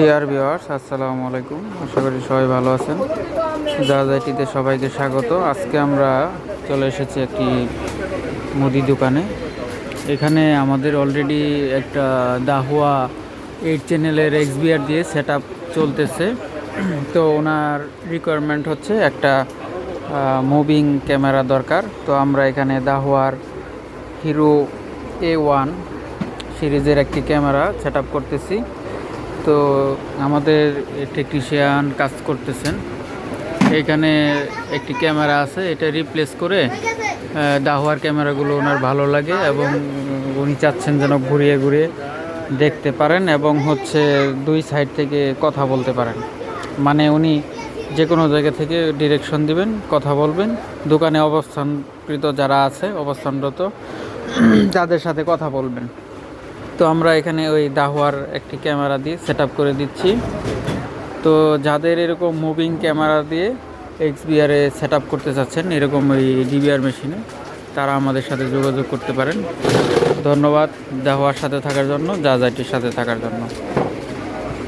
Deer viewers আসসালামু আলাইকুম। আশা করি সবাই ভালো আছেন। জাজাইটিতে সবাইকে স্বাগত। আজকে আমরা চলে এসেছি একটি মুদি দোকানে। এখানে আমাদের অলরেডি একটা দাহুয়া এইট চ্যানেলের এক্সবিআর দিয়ে সেট চলতেছে। তো ওনার রিকোয়ারমেন্ট হচ্ছে একটা মুভিং ক্যামেরা দরকার। তো আমরা এখানে দাহুয়ার হিরো এ ওয়ান সিরিজের একটি ক্যামেরা সেট করতেছি। তো আমাদের টেকনিশিয়ান কাজ করতেছেন। এখানে একটি ক্যামেরা আছে এটা রিপ্লেস করে আহ, দাহুয়ার ক্যামেরাগুলো ওনার ভালো লাগে এবং উনি চাচ্ছেন যেন ঘুরিয়ে ঘুরিয়ে দেখতে পারেন এবং হচ্ছে দুই সাইড থেকে কথা বলতে পারেন। মানে উনি যে কোনো জায়গা থেকে ডিরেকশন দিবেন কথা বলবেন। দোকানে অবস্থানকৃত যারা আছে অবস্থানরত তাদের সাথে কথা বলবেন। তো আমরা এখানে ওই দাহুয়ার একটি ক্যামেরা দিয়ে সেট করে দিচ্ছি। তো যাদের এরকম মুভিং ক্যামেরা দিয়ে এক্সবিআরে সেট করতে চাচ্ছেন, এরকম ওই ডিবিআর মেশিনে তারা আমাদের সাথে যোগাযোগ করতে পারেন। ধন্যবাদ দাহুয়ার সাথে থাকার জন্য যা যাটির সাথে থাকার জন্য।